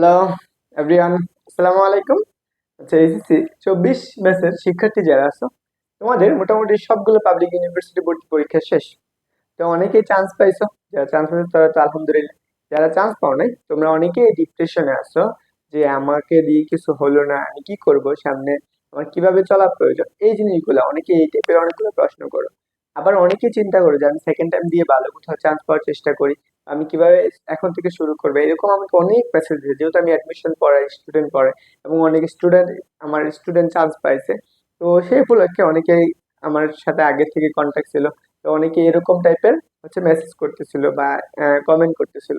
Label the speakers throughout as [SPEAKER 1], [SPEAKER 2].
[SPEAKER 1] Hello everyone আসসালামু আলাইকুম আচ্ছা এসএসসি চব্বিশ ব্যাচের শিক্ষার্থী যারা আছো, তোমাদের মোটামুটি সবগুলো পাবলিক ইউনিভার্সিটি ভর্তি পরীক্ষা শেষ। তো অনেকেই চান্স পাইছো। যারা চান্স পাইছো, তারা তো আলহামদুলিল্লাহ। যারা চান্স পাও নাই, তোমরা অনেকেই ডিপ্রেশনে আছো যে আমাকে দিয়ে কিছু হলো না, আমি কি করব সামনে? আমার কীভাবে চলা প্রয়োজন? এই জিনিসগুলো অনেকে এই টাইপের অনেকগুলো প্রশ্ন করো। আবার অনেকে চিন্তা করে যে আমি সেকেন্ড টাইম দিয়ে ভালো কোথাও চান্স পাওয়ার চেষ্টা করি, আমি কীভাবে এখন থেকে শুরু করব? এরকম আমাকে অনেক মেসেজ দিয়েছে, যেহেতু আমি অ্যাডমিশন পড়াই স্টুডেন্ট পড়াই, এবং অনেক স্টুডেন্ট আমার স্টুডেন্ট চান্স পাইছে। তো সেই উপলক্ষে অনেকেই আমার সাথে আগে থেকে কন্ট্যাক্ট ছিল। তো অনেকে এরকম টাইপের হচ্ছে মেসেজ করতেছিল বা কমেন্ট করতেছিল।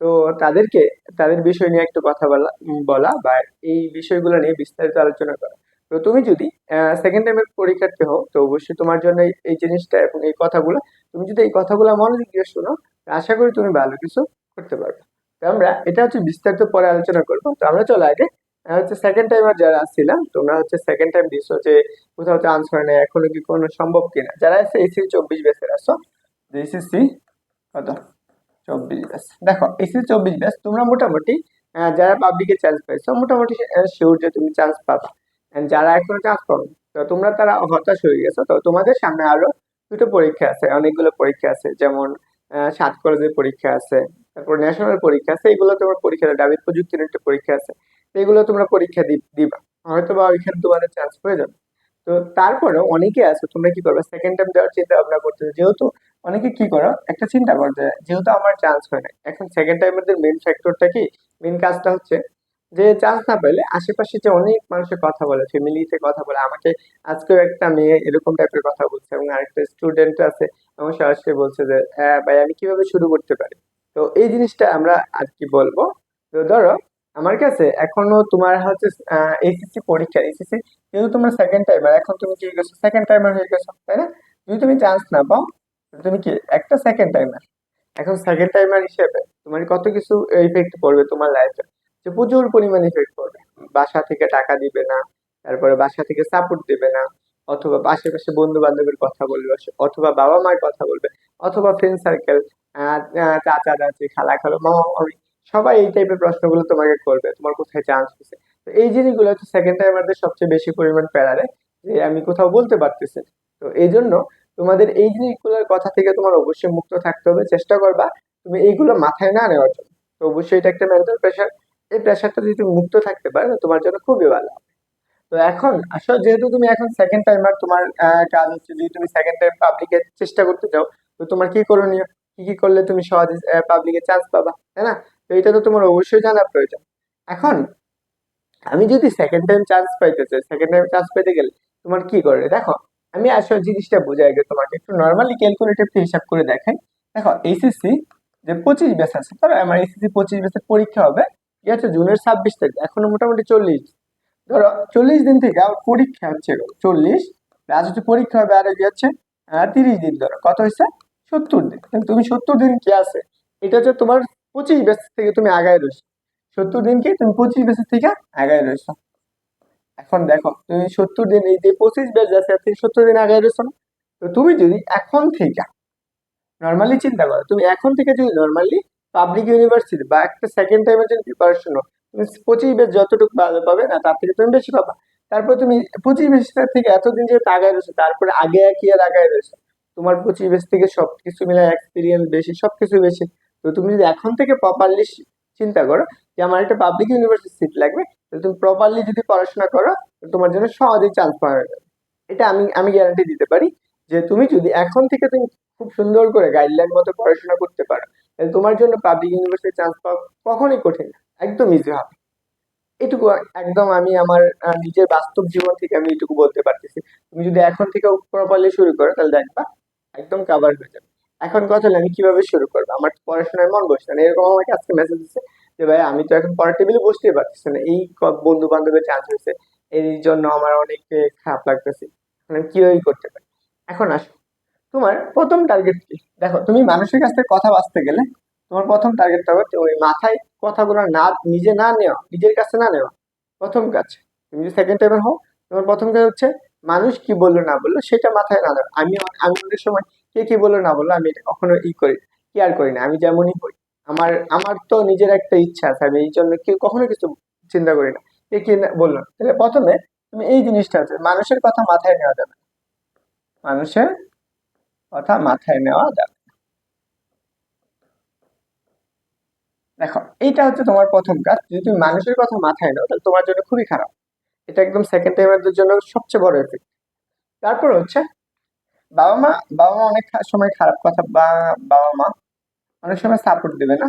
[SPEAKER 1] তো তাদেরকে, তাদের বিষয় নিয়ে একটু কথা বলা বলা বা এই বিষয়গুলো নিয়ে বিস্তারিত আলোচনা করা। তো তুমি যদি সেকেন্ড টাইমের পরীক্ষার্থী হও, তো অবশ্যই তোমার জন্য এই- জিনিসটা এবং এই কথাগুলো, তুমি যদি এই কথাগুলো মনোযোগ দিয়ে শোনো, আশা করি তুমি ভালো কিছু করতে পারবে। তো আমরা, এটা হচ্ছে বিস্তারিত পরে আলোচনা করব। তো আমরা চলো আগে হচ্ছে সেকেন্ড টাইমার যারা আসছিলাম তোমরা হচ্ছে সেকেন্ড টাইম দিছো যে কোথাও চান্স হয় না এখনও কি কোনো সম্ভব কিনা? যারা আছে এসি চব্বিশ বেসের আসো যে এসিসি কত? চব্বিশ ব্যাস দেখো এসিসি চব্বিশ ব্যাস তোমরা মোটামুটি যারা পাবলিকে চান্স পাইছো, মোটামুটি শিওর যে তুমি চান্স পাবা। যারা এখনও চান্স করো, তো তোমরা তারা হতাশ হয়ে গেছো, তো তোমাদের সামনে আরও দুটো পরীক্ষা আছে, অনেকগুলো পরীক্ষা আছে, যেমন সাত কলেজের পরীক্ষা আছে, তারপর ন্যাশনাল পরীক্ষা আছে, এগুলো তোমার পরীক্ষা ডাবির প্রযুক্তির একটা পরীক্ষা আছে এগুলো তোমরা পরীক্ষা দিবা হয়তো বা ওইখানে তোমাদের চান্স হয়ে যাবে। তো তারপরেও অনেকে আছে, তোমরা কি করবে সেকেন্ড টাইম দেওয়ার চিন্তা ভাবনা করতেছো যেহেতু অনেকে কি করো, একটা চিন্তা করতে যেহেতু আমার চান্স হয় না এখন সেকেন্ড টাইমের মেন ফ্যাক্টরটা কি? মেন কাজটা হচ্ছে যে চান্স না পেলে আশেপাশে যে অনেক মানুষের কথা বলে ফ্যামিলিতে কথা বলে, আমাকে আজকেও একটা মেয়ে এরকম টাইপের কথা বলছে এবং আরেকটা স্টুডেন্ট আছে, আমার সরাসরি বলছে যে হ্যাঁ ভাই, আমি কীভাবে শুরু করতে পারি? তো এই জিনিসটা আমরা আর কি বলব? তো ধরো, আমার কাছে এখনও তোমার হচ্ছে এসএসসি পরীক্ষা এসএসসি যেহেতু তোমার সেকেন্ড টাইমার এখন তুমি কি গেছো? সেকেন্ড টাইমার হয়ে গেছো, তাই না? যদি তুমি চান্স না পাও তুমি কি একটা সেকেন্ড টাইমার এখন সেকেন্ড টাইমার হিসেবে তোমার কত কিছু ইফেক্ট পড়বে তোমার লাইফে যে প্রচুর পরিমাণে ইফেক্ট পড়বে বাসা থেকে টাকা দিবে না, তারপরে বাসা থেকে সাপোর্ট দেবে না, অথবা আশেপাশে বন্ধু বান্ধবের কথা বলবে, অথবা বাবা মায়ের কথা বলবে, অথবা ফ্রেন্ড সার্কেল চাচা, চাচি, খালা, খালো মামা মামি সবাই এই টাইপের প্রশ্নগুলো তোমাকে করবে, তোমার কোথায় চান্স হচ্ছে তো এই জিনিসগুলো হচ্ছে সেকেন্ড টাইমারদের সবচেয়ে বেশি পরিমাণ প্যারারে, যে আমি কোথাও বলতে পারতেছি তো এই জন্য তোমাদের এই জিনিসগুলোর কথা থেকে তোমার অবশ্যই মুক্ত থাকতে হবে, চেষ্টা করবা তুমি এইগুলো মাথায় না নেওয়ার জন্য। তো অবশ্যই এটা একটা মেন্টাল প্রেশার এই প্রেশারটা যদি তুমি মুক্ত থাকতে পারো তোমার জন্য খুবই ভালো। তো এখন আসলে যেহেতু তুমি এখন সেকেন্ড টাইমার তোমার কাজ হচ্ছে যদি তুমি সেকেন্ড টাইম পাবলিকে চেষ্টা করতে চাও তো তোমার কি করণীয়? কি কি করলে তুমি সহজে পাবলিকে চান্স পাবা, তাই না? তো এটা তো তোমার অবশ্যই জানার প্রয়োজন। এখন, আমি যদি সেকেন্ড টাইম চান্স পাইতে চাই সেকেন্ড টাইম চান্স পেতে গেলে তোমার কি করে? দেখো, আমি আসলে জিনিসটা বোঝাই আগে তোমাকে একটু নর্মালি ক্যালকুলেটিভ হিসাব করে দেখাই দেখো এইচএসসি যে পঁচিশ ব্যাচ আছে, ধরো আমার এইচএসসি পঁচিশ ব্যাচের পরীক্ষা হবে কি আছে, জুনের ছাব্বিশ তারিখ, এখনও মোটামুটি চল্লিশ। ধরো, চল্লিশ দিন থেকে আবার পরীক্ষা হচ্ছে চল্লিশ। আজ হচ্ছে পরীক্ষা হবে আর কি হচ্ছে তিরিশ দিন ধরো, কত হয়েছে? সত্তর দিন। তুমি সত্তর দিন কি আছে? এটা হচ্ছে তোমার পঁচিশ ব্যাচ থেকে তুমি আগায় রয়েছো। সত্তর দিন কি? তুমি পঁচিশ ব্যাচের থেকে আগায় রয়েছো। এখন দেখো, তুমি সত্তর দিন, এই যে পঁচিশ ব্যাচ আছে, তুমি সত্তর দিন আগায় রয়েছো না? তো তুমি যদি এখন থেকে নর্মালি চিন্তা করো, তুমি এখন থেকে যদি নর্মালি পাবলিক ইউনিভার্সিটি বা একটা সেকেন্ড টাইমের জন্য প্রিপারেশন নাও তুমি পঁচিশ বেশ যতটুকু ভালো পাবে না, তার থেকে তুমি বেশি পাবা। তারপর তুমি পঁচিশ ব্যাচটার থেকে এতদিন যেহেতু আগায় রয়েছে, তারপরে আগে এক ইয়ার আগায় রয়েছে, তোমার পঁচিশ বেশ থেকে সব কিছু মিলে এক্সপিরিয়েন্স বেশি সব কিছু বেশি। তো তুমি যদি এখন থেকে প্রপারলি চিন্তা করো যে আমার একটা পাবলিক ইউনিভার্সিটি সিট লাগবে তাহলে তুমি প্রপারলি যদি পড়াশোনা করো তোমার জন্য সহজেই চান্স পাওয়া যাবে। এটা আমি আমি গ্যারান্টি দিতে পারি যে তুমি যদি এখন থেকে তুমি খুব সুন্দর করে গাইডলাইন মতো পড়াশোনা করতে পারো তোমার জন্য পাবলিক ইউনিভার্সিটি চান্স পাওয়া কখনোই কঠিন না, একদম ইজি হবে। এটুকু একদম আমি আমার নিজের বাস্তব জীবন থেকে আমি এটুকু বলতে পারতেছি। তুমি যদি এখন থেকে প্রপারলি শুরু করো, তাহলে দেখবা একদম কাভার হয়ে যাবে। এখন কথা হলো আমি কীভাবে শুরু করব? আমার পড়াশোনায় মন বসছে না। এরকম আমাকে আজকে মেসেজ দিচ্ছে যে, ভাই, আমি তো এখন পড়ার টেবিলে বসতেই পারতেছি না। এই বন্ধু বান্ধবের চান্স হয়েছে। এই জন্য আমার অনেক খারাপ লাগতেছে। আমি কীভাবে করতে পারি? এখন আসো। তোমার প্রথম টার্গেট কি? দেখো, তুমি মানুষের কাছ থেকে কথা বাঁচতে গেলে তোমার প্রথম টার্গেটটা হচ্ছে ওই মাথায় কথাগুলো না, নিজে না নেওয়া, নিজের কাছে না নেওয়া। প্রথম কাজ, তুমি যদি সেকেন্ড টাইমের হও, তোমার প্রথম কাজ হচ্ছে মানুষ কি বলল না বলল সেটা মাথায় না নেওয়া আমি আমি অনেক সময় কে কি বলল না বলল আমি এটা কখনো ই করি কেয়ার করি না। আমি যেমনই করি, আমার আমার তো নিজের একটা ইচ্ছা আছে, আমি এই জন্য কেউ কখনো কিছু চিন্তা করি না, কে কি বলল তাহলে প্রথমে তুমি এই জিনিসটা আছে, মানুষের কথা মাথায় নেওয়া যাবে মানুষের কথা মাথায় নেওয়া যাবে না। দেখো, এইটা হচ্ছে তোমার প্রথম কাজ। যদি তুমি মানুষের কথা মাথায় নাও, তাহলে তোমার জন্য খুবই খারাপ। এটা একদম সেকেন্ড টাইমের জন্য সবচেয়ে বড় এফেক্ট তারপর হচ্ছে, বাবা মা বাবা মা অনেক সময় খারাপ কথা, বা বাবা মা অনেক সময় সাপোর্ট দেবে না।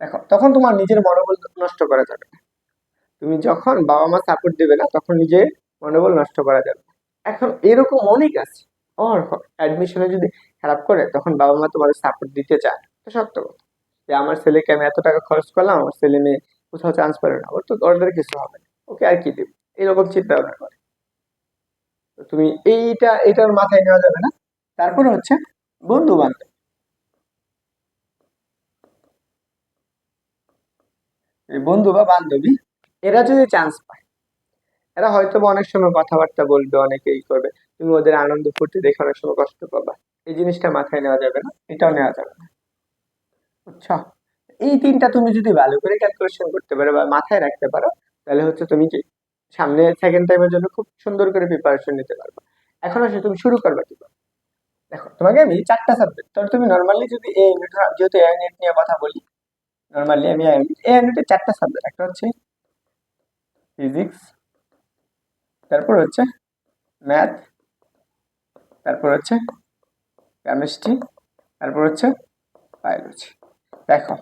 [SPEAKER 1] দেখো, তখন তোমার নিজের মনোবল নষ্ট করা যাবে তুমি যখন বাবা মা সাপোর্ট দেবে না, তখন নিজের মনোবল নষ্ট করা যাবে এখন এরকম অনেক আছে। অ্যাডমিশনে যদি খারাপ করে, তখন বাবা মা তোমার সাপোর্ট দিতে চায় সত্য কথা। যে আমার ছেলেকে আমি এত টাকা খরচ করলাম, আমার ছেলে মেয়ে কোথাও চান্স পেল না। ওর তো ওদের কিছু হবে না। ওকে আর কি দেবে? এরকম চিন্তা ভাবনা করে তুমি এইটা, এটার মাথায় নেওয়া যাবে না। তারপরে হচ্ছে বন্ধু বান্ধব বন্ধু বা বান্ধবী, এরা যদি চান্স পায়, এরা হয়তো অনেক সময় কথাবার্তা বলবে, অনেকে ই করবে। তুমি ওদের আনন্দ ফুর্তি দেখে অনেক সময় কষ্ট পাবা। এই জিনিসটা মাথায় নেওয়া যাবে না। এটাও নেওয়া যাবে না। বুঝছ এই তিনটা তুমি যদি ভালো করে ক্যালকুলেশন করতে পারো বা মাথায় রাখতে পারো, তাহলে হচ্ছে তুমি কি সামনে সেকেন্ড টাইমের জন্য খুব সুন্দর করে প্রিপারেশন নিতে পারবে। এখন আসলে তুমি শুরু করবে কি করে? দেখো, তোমাকে আমি চারটা সাবজেক্ট ধর তুমি নর্মালি যদি এই ইউনিট যেহেতু এই ইউনিট নিয়ে কথা বলি নর্মালি আমি এই ইউনিট ইউনিটের চারটা সাবজেক্ট একটা হচ্ছে ফিজিক্স তারপর হচ্ছে ম্যাথ তারপর হচ্ছে কেমিস্ট্রি তারপর হচ্ছে বায়োলজি দেখো।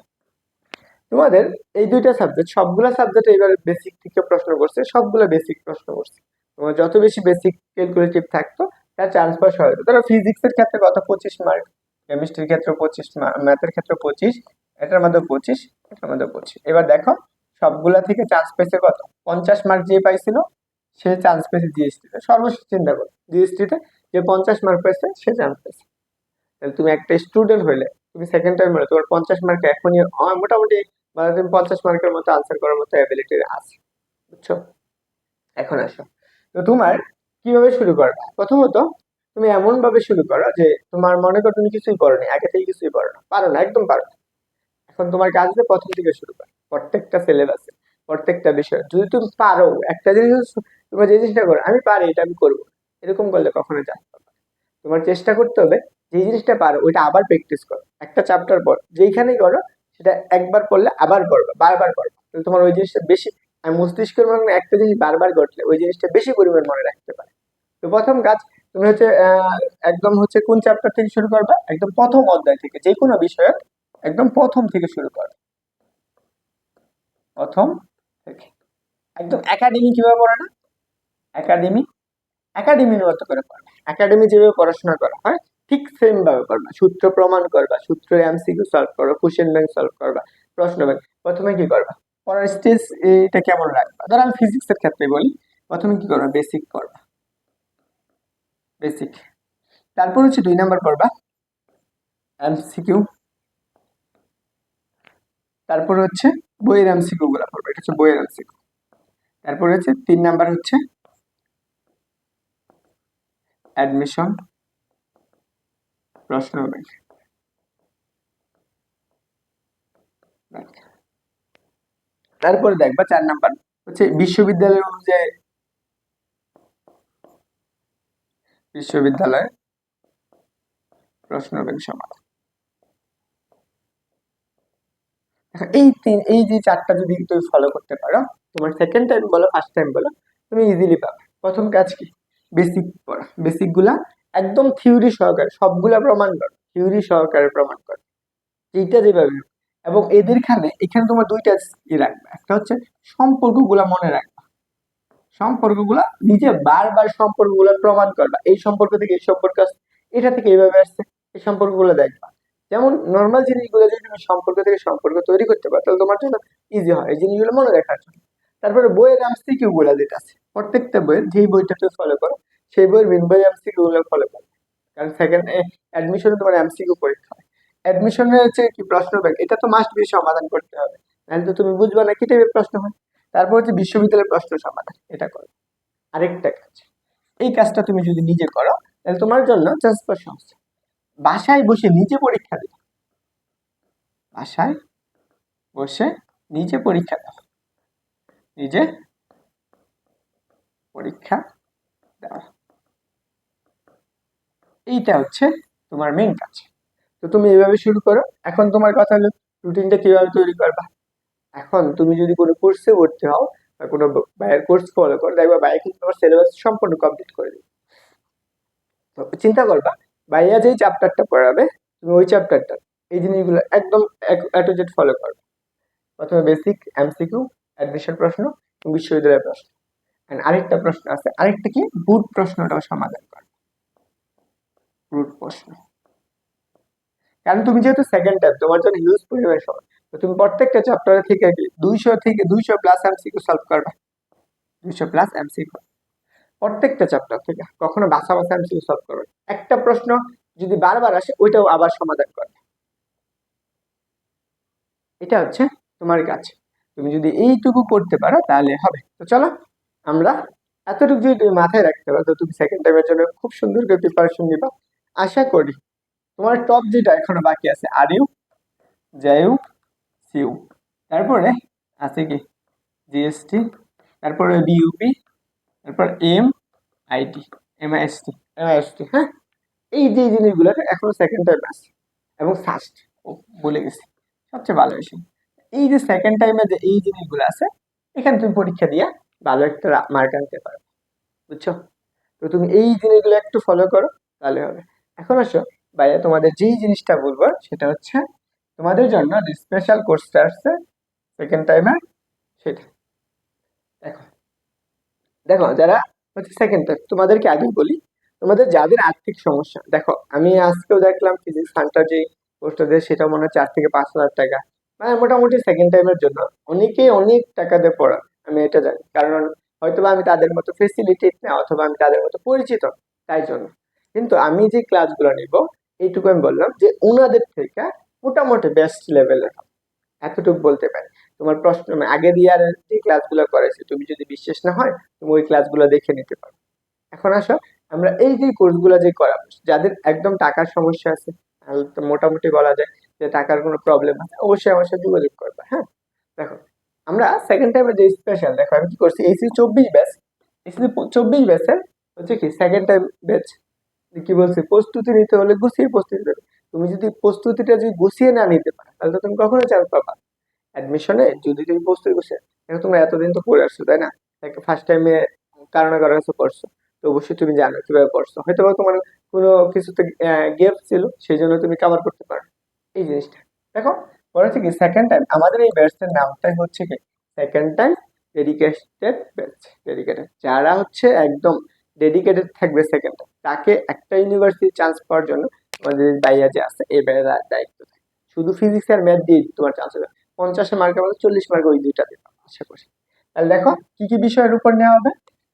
[SPEAKER 1] তোমাদের এই দুইটা সাবজেক্ট সবগুলো সাবজেক্ট এবার বেসিক থেকে প্রশ্ন করছে, সবগুলো বেসিক প্রশ্ন করছে। তোমার যত বেশি বেসিক ক্যালকুলেটিভ থাকতো, তার চান্স পাওয়া সহজ ধরো ফিজিক্সের ক্ষেত্রে কত? পঁচিশ মার্ক কেমিস্ট্রির ক্ষেত্রে পঁচিশ ম্যাথের ক্ষেত্রে পঁচিশ, এটার মধ্যে পঁচিশ, এটার মধ্যে পঁচিশ। এবার দেখো, সবগুলা থেকে চান্স পেয়েছে কত? পঞ্চাশ মার্ক যে পাইছিল, সে চান্স পেয়েছে জিএসটিতে সর্বশেষ চিন্তা করো জিএসটিতে যে পঞ্চাশ মার্ক পেয়েছে সে চান্স পেয়েছে তাহলে তুমি একটা স্টুডেন্ট হইলে তুমি সেকেন্ড টাইম হলে তোমার পঞ্চাশ মার্ক এখনই মোটামুটি মানে তুমি পঞ্চাশ মার্কের মতো আনসার করার মতো অ্যাবিলিটি আছে, বুঝছ? এখন আসো। তো তোমার কীভাবে শুরু করবে? প্রথমত, তুমি এমন ভাবে শুরু করো যে তোমার মনে করো তুমি কিছুই করো নি, আগে থেকে কিছুই করো না। পারো না, একদম পারো না। এখন তোমার কাজ হচ্ছে প্রথম থেকে শুরু করো। প্রত্যেকটা সিলেবাসে প্রত্যেকটা বিষয়। যদি তুমি পারো, একটা জিনিস তোমার যে জিনিসটা করো, আমি পারি, এটা আমি করব এরকম করলে কখনো যাবে না। তোমার চেষ্টা করতে হবে যে জিনিসটা পারো, ওইটা আবার প্র্যাকটিস করো। একটা চ্যাপ্টার পর যেইখানেই করো, সেটা একবার পড়লে আবার পড়বে বারবার পড়বে তাহলে তোমার ওই জিনিসটা বেশি, আর মস্তিষ্কের মনে একটা জিনিস বারবার ঘটলে ওই জিনিসটা বেশি পরিমাণ মনে রাখতে পারে। তো প্রথম কাজ, তুমি হচ্ছে একদম হচ্ছে কোন চ্যাপ্টার থেকে শুরু করবে? একদম প্রথম অধ্যায় থেকে যে কোনো বিষয়ের একদম প্রথম থেকে শুরু করবে প্রথম থেকে। একদম একাডেমি কীভাবে পড়ে না? একাডেমি একাডেমির মতো করে পড়বে একাডেমি যেভাবে পড়াশোনা করা হয় ঠিক সেম ভাবে করবা। সূত্র প্রমাণ করবা, সূত্রের এমসিকিউ সলভ করবা কোশ্চেন ব্যাংক সলভ করবা, প্রশ্ন ব্যাংক প্রথমে কি করবা? পড়ার স্টেজ এটা কেমন রাখবা? ধর আমি এর ক্ষেত্রে বলি, প্রথমে কি করবা? বেসিক করবা। বেসিক তারপর হচ্ছে দুই নাম্বার করবা। এমসিকিউ তারপর হচ্ছে বইয়ের এমসিকিউ গুলা করবা। এটা হচ্ছে বইয়ের এমসিকিউ তারপর হচ্ছে তিন নাম্বার হচ্ছে অ্যাডমিশন প্রশ্ন ব্যাংক তারপরে দেখবা চার নাম্বার। হচ্ছে বিশ্ববিদ্যালয়ের অনুযায়ী বিশ্ববিদ্যালয়ে প্রশ্ন ব্যাংক সমাধান এই তিন এই যে চারটা যদি তুমি ফলো করতে পারো তোমার সেকেন্ড টাইম বলো ফার্স্ট টাইম বলো তুমি ইজিলি পাবে। প্রথম কাজ কি? বেসিক পড়া। বেসিকগুলা একদম থিওরি সহকারে, সবগুলা প্রমাণ করো থিওরি সহকারে প্রমাণ করো। এইটা যেভাবে এবং এদের খানে, এখানে তোমার দুইটা ই রাখবে। একটা হচ্ছে সম্পর্কগুলা মনে রাখবা। সম্পর্কগুলা নিজে বারবার সম্পর্কগুলো প্রমাণ করবা। এই সম্পর্ক থেকে এই সম্পর্ক আসছে এটা থেকে এইভাবে আসছে, এই সম্পর্কগুলো দেখবা। যেমন নর্মাল জিনিসগুলো যদি তুমি সম্পর্ক থেকে সম্পর্ক তৈরি করতে পারো, তাহলে তোমার জন্য ইজি হয়। এই জিনিসগুলো মনে রাখার জন্য। তারপরে বইয়ের এমসিকিউ গুলো যেটা আছে, প্রত্যেকটা বইয়ের যেই বইটা ফলো করো সেই বইয়ের মেন বই এমসিকিউ গুলো ফলো করো কারণ সেকেন্ড অ্যাডমিশনে তোমার এমসিকিউ পরীক্ষা হয়। অ্যাডমিশনের হচ্ছে কি প্রশ্ন ব্যাংক এটা তো মাস্ট বি সমাধান করতে হবে। নাহলে তো তুমি বুঝবে না কি টাইপের প্রশ্ন হয়। তারপর হচ্ছে বিশ্ববিদ্যালয়ের প্রশ্ন সমাধান, এটা করো। আরেকটা কাজ, এই কাজটা তুমি যদি নিজে করো, তাহলে তোমার জন্য জাস্ট সহজ বাসায় বসে নিজে পরীক্ষা দিবে। বাসায় বসে নিজে পরীক্ষা দাও নিজে পরীক্ষা দেওয়া। এইটা হচ্ছে তোমার মেন কাজ। তো তুমি এইভাবে শুরু করো। এখন তোমার কথা হলো রুটিনটা কীভাবে তৈরি করবা? এখন তুমি যদি কোনো কোর্সে ভর্তি হও বা কোনো বাইরের কোর্স ফলো করো, দেখবা বাইরে কিন্তু তোমার সিলেবাস সম্পূর্ণ কমপ্লিট করে দিবে। তো চিন্তা করবা ভাইয়া যেই চ্যাপ্টারটা পড়াবে, তুমি ওই চ্যাপ্টারটা এই জিনিসগুলো একদম অ্যাটো জেড ফলো করবে। প্রথমে বেসিক এমসিকিউ অ্যাডমিশন প্রশ্ন এবং বিশ্ববিদ্যালয়ের প্রশ্ন। আরেকটা প্রশ্ন আছে, আরেকটা কি? বুট প্রশ্নটাও সমাধান করবে বুট প্রশ্ন। কারণ তুমি যেহেতু সেকেন্ড টাইম তোমার জন্য হিউজ পরিমাণ সময় তো তুমি প্রত্যেকটা চ্যাপ্টারে থেকে দুইশো থেকে দুইশো প্লাস এমসিকিউ সলভ করবে। দুইশো প্লাস এমসিকিউ প্রত্যেকটা চ্যাপ্টার থেকে কখনো বাসা বাসা এমসিকিউ সলভ করবে একটা প্রশ্ন যদি বারবার আসে, ওইটাও আবার সমাধান করবে। এটা হচ্ছে তোমার কাজ। তুমি যদি এইটুকু করতে পারো, তাহলে হবে। তো চলো, আমরা এতটুকু যদি তুমি মাথায় রাখতে পারো, তো তুমি সেকেন্ড টাইমের জন্য খুব সুন্দর করে প্রিপারেশন নিবা। আশা করি। তোমার টপ যেটা এখনও বাকি আছে আর ইউ জেইউ সিউ তারপরে আছে কি? জিএসটি তারপরে বিইউপি তারপর এম আইটি এমআইএসটি এমআইএসটি হ্যাঁ? এই যে জিনিসগুলো এখনও সেকেন্ড টাইম আছে। এবং ফার্স্ট বলে গেছি। সবচেয়ে ভালো বিষয়। এই যে সেকেন্ড টাইমে যে এই জিনিসগুলো আছে, এখানে তুমি পরীক্ষা দিয়ে ভালো একটা মার্ক আনতে পারো বুঝছ? তো তুমি এই জিনিসগুলো একটু ফলো করো, তাহলে হবে। এখন আসো, ভাইয়া তোমাদের যেই জিনিসটা বলব সেটা হচ্ছে তোমাদের জন্য যে স্পেশাল কোর্সটা আসছে সেকেন্ড টাইমে সেটা। দেখো দেখো, যারা হচ্ছে সেকেন্ড টাইম তোমাদেরকে আগে বলি, তোমাদের যাদের আর্থিক সমস্যা, দেখো, আমি আজকেও দেখলাম ফিজিক্স ফান্ডটা যে কোর্সটা দেয় সেটা মনে হয় চার থেকে পাঁচ হাজার টাকা। মানে মোটামুটি সেকেন্ড টাইমের জন্য। অনেকেই অনেক টাকা দিয়ে পড়া, আমি এটা জানি। কারণ হয়তোবা আমি তাদের মতো ফেসিলিটি না, অথবা আমি তাদের মতো পরিচিত, তাই জন্য। কিন্তু আমি যে ক্লাসগুলো নিব, এইটুকু আমি বললাম যে ওনাদের থেকে মোটামুটি বেস্ট লেভেলের এতটুকু বলতে পারি। তোমার প্রশ্ন আগের ইয়ারের যে ক্লাসগুলো করেছে, তুমি যদি বিশ্বাস না হয়, তুমি ওই ক্লাসগুলো দেখে নিতে পারো। এখন আসো, আমরা এই যে কোর্সগুলো যে করাবো, যাদের একদম টাকার সমস্যা আছে মোটামুটি বলা যায় যে টাকার কোনো প্রবলেম আছে, অবশ্যই আমার সাথে যোগাযোগ করবে হ্যাঁ? দেখো, আমরা সেকেন্ড টাইমে যে স্পেশাল দেখো আমি কি করছি এসি চব্বিশ ব্যাচ এসি চব্বিশ ব্যাচের হচ্ছে কি সেকেন্ড টাইম ব্যাচ কি বলছি, প্রস্তুতি নিতে হলে গুছিয়ে প্রস্তুতি নেবে। তুমি যদি প্রস্তুতিটা যদি গুছিয়ে না নিতে পারো, তাহলে তো তুমি কখনো চান্স পাবা অ্যাডমিশনে যদি তুমি প্রস্তুতি গুছিয়ে এখন তোমরা এতদিন তো পড়ে আসছো, তাই না? একটা ফার্স্ট টাইমে কারণে কারও কাছে পড়ছো, তো অবশ্যই তুমি জানো কীভাবে পড়ছো। হয়তো বা তোমার কোনো কিছুতে গেপ ছিল, সেই জন্য তুমি কভার করতে পারো এই জিনিসটা। দেখো, পরে থেকে সেকেন্ড টাইম আমাদের এই ব্যাচটার নামটাই হচ্ছে কি second time dedicated batch dedicated যারা হচ্ছে একদম ডেডিকেটেড থাকবে সেকেন্ড তাকে একটা ইউনিভার্সিটি চান্স পাওয়ার জন্য আমাদের বাইয়া যে আছে এই বাইরের দায়িত্ব শুধু ফিজিক্স আর ম্যাথ দিয়ে তোমার চান্স হবে। পঞ্চাশে মার্কের মধ্যে চল্লিশ মার্কে ওই দুইটা দিতে আশা করি। তাহলে দেখো, কি কি বিষয়ের উপর নেওয়া হবে?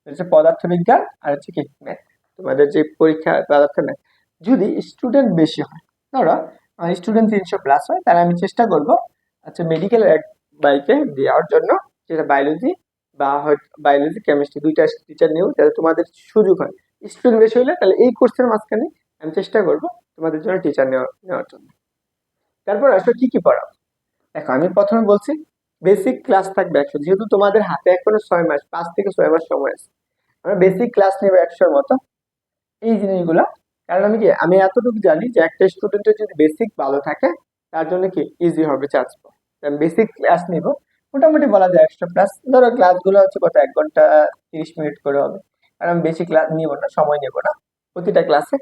[SPEAKER 1] হচ্ছে পদার্থবিজ্ঞান আর হচ্ছে কি ম্যাথ তোমাদের যে পরীক্ষা, পদার্থ ম্যাথ যদি স্টুডেন্ট বেশি হয়, ধরো স্টুডেন্ট তিনশো প্লাস হয়, তাহলে আমি চেষ্টা করব আচ্ছা মেডিকেল এক বাইকে দেওয়ার জন্য, যেটা বায়োলজি বা হয়তো বায়োলজি কেমিস্ট্রি দুইটা টিচার নেব যাতে তোমাদের সুযোগ হয়। স্টুডেন্ট বেশি হলে তাহলে এই কোর্সের মাঝখানে আমি চেষ্টা করব তোমাদের জন্য টিচার নেওয়া, নেওয়ার জন্য। তারপর আসলে কি কি পড়াবো দেখো, আমি প্রথমে বলছি বেসিক ক্লাস থাকবে একশো, যেহেতু তোমাদের হাতে এখনও ছয় মাস, পাঁচ থেকে ছয় মাস সময় আছে। আমরা বেসিক ক্লাস নেব একশোর মতো। এই জিনিসগুলা, কারণ আমি কি, আমি এতটুকু জানি যে একটা স্টুডেন্টের যদি বেসিক ভালো থাকে, তার জন্য কি ইজি হবে চান্স পাওয়া আমি বেসিক ক্লাস নিব মোটামুটি বলা যায় একশো প্লাস ধরো ক্লাসগুলো হচ্ছে কত, এক ঘণ্টা তিরিশ মিনিট করে হবে। আর আমি বেশি ক্লাস নিব না, সময় নেব না প্রতিটা ক্লাসে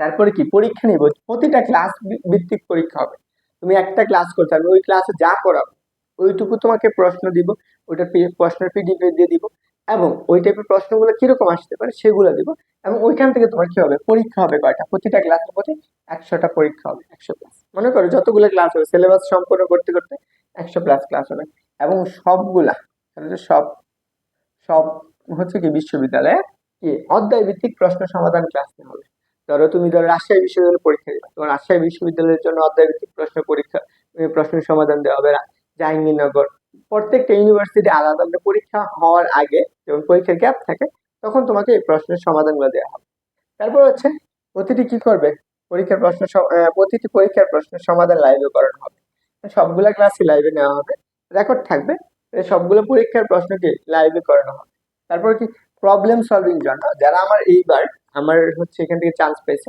[SPEAKER 1] তারপরে কি? পরীক্ষা নিব। প্রতিটা ক্লাস ভিত্তিক পরীক্ষা হবে। তুমি একটা ক্লাস করতে হবে ওই ক্লাসে যা করাবো, ওইটুকু তোমাকে প্রশ্ন দিব, ওইটা প্রশ্নের পিডিএফ দিয়ে দিব এবং ওই টাইপের প্রশ্নগুলো কীরকম আসতে পারে সেগুলো দিব এবং ওইখান থেকে তোমার কি হবে? পরীক্ষা হবে কয়টা? প্রতিটা ক্লাসের প্রতি একশোটা পরীক্ষা হবে, একশো প্লাস মনে করো যতগুলো ক্লাস হবে সিলেবাস সম্পূর্ণ করতে করতে একশো প্লাস ক্লাস হবে। এবং সবগুলা সব সব হচ্ছে কি বিশ্ববিদ্যালয়ে কি অধ্যায় ভিত্তিক প্রশ্ন সমাধান ক্লাস নেওয়া হবে। ধরো তুমি ধরো রাজশাহী বিশ্ববিদ্যালয়ে পরীক্ষা দিবা, তোমার রাজশাহী বিশ্ববিদ্যালয়ের জন্য অধ্যায় ভিত্তিক প্রশ্ন পরীক্ষা প্রশ্নের সমাধান দেওয়া হবে জাহাঙ্গীরনগর। প্রত্যেকটা ইউনিভার্সিটি আলাদা আলাদা পরীক্ষা হওয়ার আগে যখন পরীক্ষার গ্যাপ থাকে, তখন তোমাকে এই প্রশ্নের সমাধানগুলো দেওয়া হবে। তারপর হচ্ছে, প্রতিটি কি করবে? পরীক্ষার প্রশ্ন প্রতিটি পরীক্ষার প্রশ্নের সমাধান লাইভে করানো হবে। সবগুলা ক্লাসই লাইভে নেওয়া হবে। রেকর্ড থাকবে। সবগুলো পরীক্ষার প্রশ্নকে লাইভে করানো হবে। তারপর কি? প্রবলেম সলভিং জন্য যারা আমার এইবার আমার হচ্ছে এখান থেকে চান্স পেয়েছে,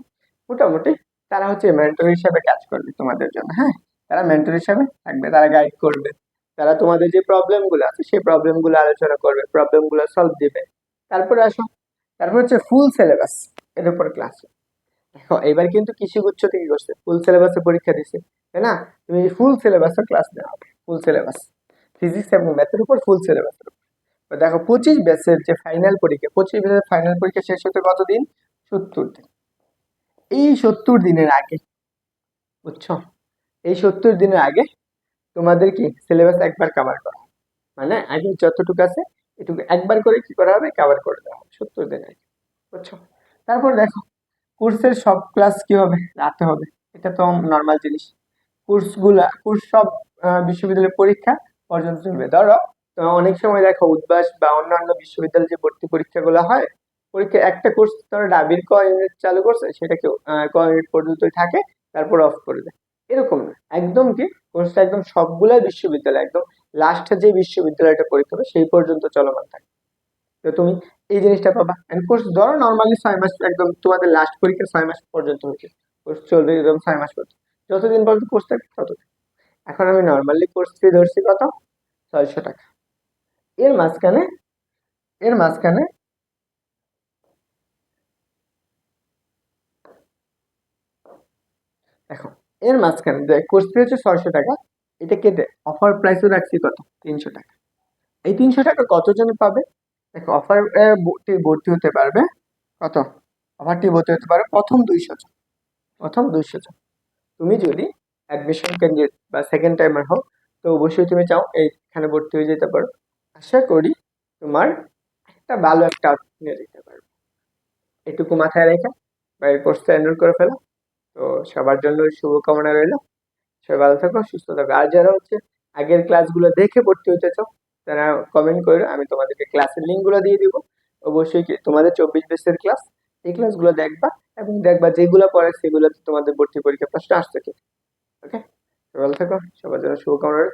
[SPEAKER 1] মোটামুটি তারা হচ্ছে মেন্টর হিসাবে কাজ করবে তোমাদের জন্য হ্যাঁ? তারা মেন্টর হিসাবে থাকবে, তারা গাইড করবে। তারা তোমাদের যে প্রবলেমগুলো আছে, সেই প্রবলেমগুলো আলোচনা করবে প্রবলেমগুলো সলভ দেবে। তারপরে আসো, তারপর হচ্ছে ফুল সিলেবাস এর উপর ক্লাস এবার কিন্তু কৃষি গুচ্ছ থেকে করছে। ফুল সিলেবাসে পরীক্ষা দিছে, তাই না? তুমি ফুল সিলেবাসের ক্লাস নেওয়া হবে ফুল সিলেবাস ফিজিক্স এবং ম্যাথের উপর ফুল সিলেবাসের উপর। দেখো, পঁচিশ ব্যাচের যে ফাইনাল পরীক্ষা, পঁচিশ ব্যাচের ফাইনাল পরীক্ষা শেষ হতে কতদিন? সত্তর দিন। এই সত্তর দিনের আগে, বুঝছ? এই সত্তর দিনের আগে তোমাদের কি সিলেবাস একবার কভার করা মানে আগে যতটুকু আছে, এটুকু একবার করে কি করা হবে? কভার করে দেওয়া হবে, সত্তর দিন আগে, বুঝছ? তারপর দেখো কোর্সের সব ক্লাস কি হবে? রাতে হবে। এটা তো নর্মাল জিনিস। কোর্সগুলা, কোর্স সব বিশ্ববিদ্যালয়ের পরীক্ষা পর্যন্ত চলবে ধরো অনেক সময় দেখো উদ্বাস বা অন্যান্য বিশ্ববিদ্যালয়ে যে ভর্তি পরীক্ষাগুলো হয় পরীক্ষা একটা কোর্স ধরো ডাবির ক ইউনিট চালু করছে, সেটা কেউ ক ইউনিট পর্যন্তই থাকে, তারপর অফ করে দেয়। এরকম না। একদম কি? কোর্সটা একদম সবগুলাই বিশ্ববিদ্যালয়, একদম লাস্টে যে বিশ্ববিদ্যালয়টা পরীক্ষা হবে, সেই পর্যন্ত চলমান থাকে। তো তুমি এই জিনিসটা পাবা। এন্ড কোর্স ধরো নর্মালি ছয় মাস একদম তোমাদের লাস্ট পরীক্ষা ছয় মাস পর্যন্ত হয়েছে কোর্স চলবে একদম ছয় মাস পর্যন্ত। যতদিন পর্যন্ত কোর্স থাকবে, ততদিন। এখন আমি নর্মালি কোর্স ফি ধরছি কত? ছয়শো টাকা। এর মাঝখানে এর মাঝখানে দেখো, এর মাঝখানে দেখ কোর্স ফি হচ্ছে ছয়শো টাকা। এটা কেটে অফার প্রাইসও রাখছি কত? তিনশো টাকা। এই তিনশো টাকা কতজনে পাবে? দেখো অফার ভর্তি হতে পারবে। কত? অফারটি ভর্তি হতে পারবে প্রথম দুইশো জন। প্রথম দুইশো জন। তুমি যদি অ্যাডমিশন ক্যান্ডিডেট বা সেকেন্ড টাইমার হও, তো অবশ্যই তুমি চাও এইখানে ভর্তি হয়ে যেতে পারো। আশা করি তোমার একটা ভালো একটা নিয়ে যেতে পারবে। এটুকু মাথায় রেখে বা এই কোর্সটা এনরোল করে ফেলো। তো সবার জন্য শুভকামনা রইল। সবাই ভালো থাকো, সুস্থ থাকো। আর যারা হচ্ছে আগের ক্লাসগুলো দেখে ভর্তি হতে চাও তারা কমেন্ট করে আমি তোমাদেরকে ক্লাসের লিঙ্কগুলো দিয়ে দিব। অবশ্যই তোমাদের চব্বিশ বেসের ক্লাস এই ক্লাসগুলো দেখবা এবং দেখবা যেগুলো পড়ে সেগুলোতে তোমাদের ভর্তি পরীক্ষা প্রশ্ন আসছে ওকে ভালো থাকো, সবার জন্য শুভকামনা।